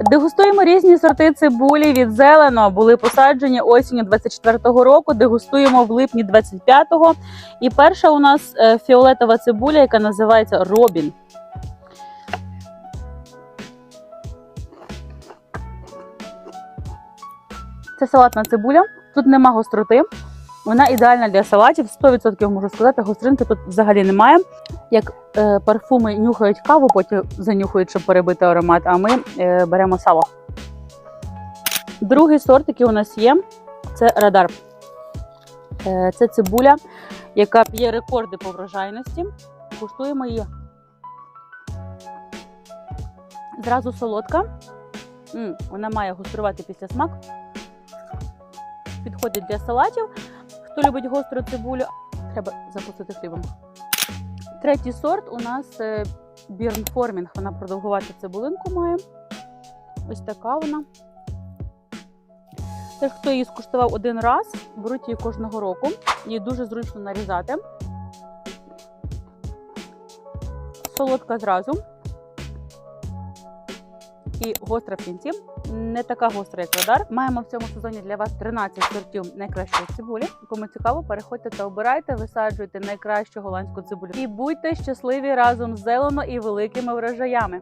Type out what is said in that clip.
Дегустуємо різні сорти цибулі від зелено. Були посаджені осінню 24-го року. Дегустуємо в липні 25-го. І перша у нас е, фіолетова цибуля, яка називається Робін. Це салатна цибуля. Тут нема гостроти. Вона ідеальна для салатів. 100% можу сказати, гостринки тут взагалі немає. Як е, парфуми нюхають каву, потім занюхають, щоб перебити аромат, а ми е, беремо сало. Другий сорт, який у нас є, це радар. Е, це цибуля, яка п'є рекорди по врожайності. Куштуємо її. Зразу солодка. М, вона має гострувати після смак. Підходить для салатів. Хто любить гостру цибулю, треба запустити хлібом. Третій сорт у нас е, бірнформінг. Вона продовгувату цибулинку має. Ось така вона. Теж хто її скуштував один раз, беруть її кожного року. Її дуже зручно нарізати. Солодка зразу. І гостра в кінці. Не така гостра, як радар. Маємо в цьому сезоні для вас 13 сортів найкращої цибулі. Кому цікаво, переходьте та обирайте, висаджуйте найкращу голландську цибулю. І будьте щасливі разом з зелено і великими врожаями.